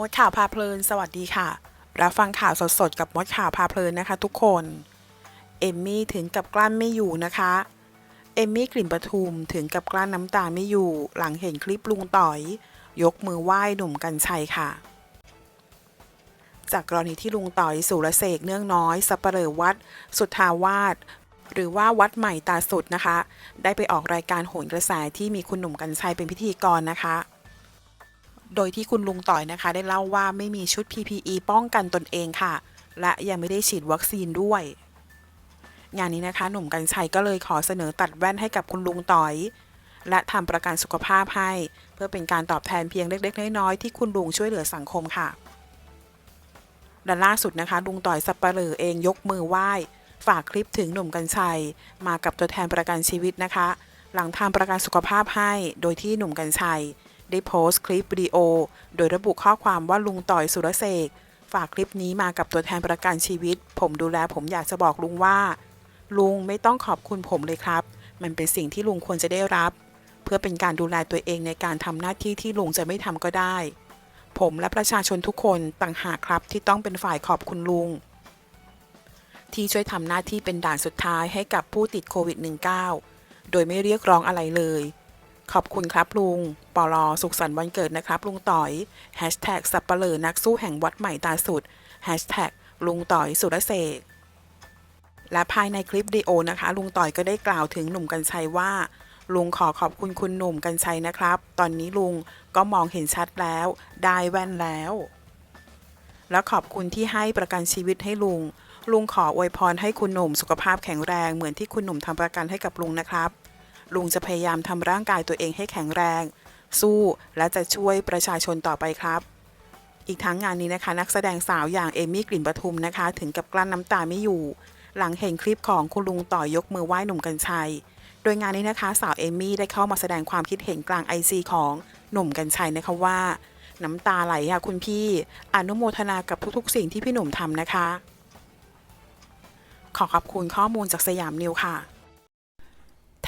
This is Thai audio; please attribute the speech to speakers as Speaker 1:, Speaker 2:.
Speaker 1: มดข่าวพาเพลิน สวัสดีค่ะ รับฟังข่าวสดๆ กับมดข่าวพาเพลินนะคะ ทุกคน เอมมี่ถึงกับกลั้นไม่อยู่นะคะ เอมมี่กลิ่นประทุมถึงกับกลั้นน้ำตาไม่อยู่ หลังเห็นคลิปลุงต่อย ยกมือไหว้หนุ่มกัญชัยค่ะ จากกรณีที่ลุงต่อยสุรเสกเนื่องน้อยสัปเหร่อวัด สุทธาวาสหรือว่าวัดใหม่ตาสุดนะคะ ได้ไปออกรายการโหนกระแสที่มีคุณหนุ่มกัญชัยเป็นพิธีกรนะคะ โดยที่คุณลุงต่อยนะคะ ได้เล่าว่าไม่มีชุด PPE ป้องกันตนเองค่ะ และยังไม่ได้ฉีดวัคซีนด้วย งานนี้นะคะ หนุ่มกัญชัยก็เลยขอเสนอตัดแว่นให้กับคุณลุงต่อย และทำประกันสุขภาพให้ เพื่อเป็นการตอบแทนเพียงเล็กๆน้อยๆที่คุณลุงช่วยเหลือสังคมค่ะและล่าสุดนะคะ ลุงต่อยสับปะเหร่อเองยกมือไหว้ ฝากคลิปถึงหนุ่มกัญชัย มากับตัวแทนประกันชีวิตนะคะ หลังทำประกันสุขภาพให้ โดยที่หนุ่มกัญชัย ได้โพสต์คลิปวิดีโอ โดยระบุข้อความว่าลุงต่อยสุรเสก ฝากคลิปนี้มากับตัวแทนประกันชีวิต ผมดูแลผมอยากจะบอกลุงว่า ลุงไม่ต้องขอบคุณผมเลยครับ มันเป็นสิ่งที่ลุงควรจะได้รับ เพื่อเป็นการดูแลตัวเองในการทำหน้าที่ที่ลุงจะไม่ทำก็ได้ ผมและประชาชนทุกคนต่างหากครับที่ต้องเป็นฝ่ายขอบคุณลุง ที่ช่วยทำหน้าที่เป็นด่านสุดท้ายให้กับผู้ติดโควิด -19 โดยไม่เรียกร้องอะไรเลย ขอบคุณครับลุง ปลอสุขสันต์วันเกิดนะครับ ลุงต่อย Hashtag สับปะเลอนักสู้แห่งวัดใหม่ตาสุด Hashtag ลุงต่อยสุรเสกและภายในคลิปดีโอนะคะ ลุงต่อยก็ได้กล่าวถึงหนุ่มกัญชัยว่า ลุงขอขอบคุณคุณหนุ่มกัญชัยนะครับ ตอนนี้ลุงก็มองเห็นชัดแล้ว ได้แว่นแล้ว และขอบคุณที่ให้ประกันชีวิตให้ลุง ลุงขออวยพรให้คุณหนุ่มสุขภาพแข็งแรงเหมือนที่คุณหนุ่มทำประกันให้กับลุงนะครับ ลุงจะพยายามทำร่างกายตัวเองให้แข็งแรง สู้และจะช่วยประชาชนต่อไปครับ อีกทั้งงานนี้นะคะ นักแสดงสาวอย่างเอมี่กลิ่นปทุมนะคะ ถึงกับกลั้นน้ำตาไม่อยู่ หลังเห็นคลิปของคุณลุงต่อยยกมือไหว้หนุ่มกัญชัย โดยงานนี้นะคะ สาวเอมี่ได้เข้ามาแสดงความคิดเห็นกลางไอซีของหนุ่มกัญชัยนะคะว่า น้ำตาไหลค่ะคุณพี่ อนุโมทนากับทุกๆ สิ่งที่พี่หนุ่มทำนะคะ ขอขอบคุณข้อมูลจากสยามนิวค่ะ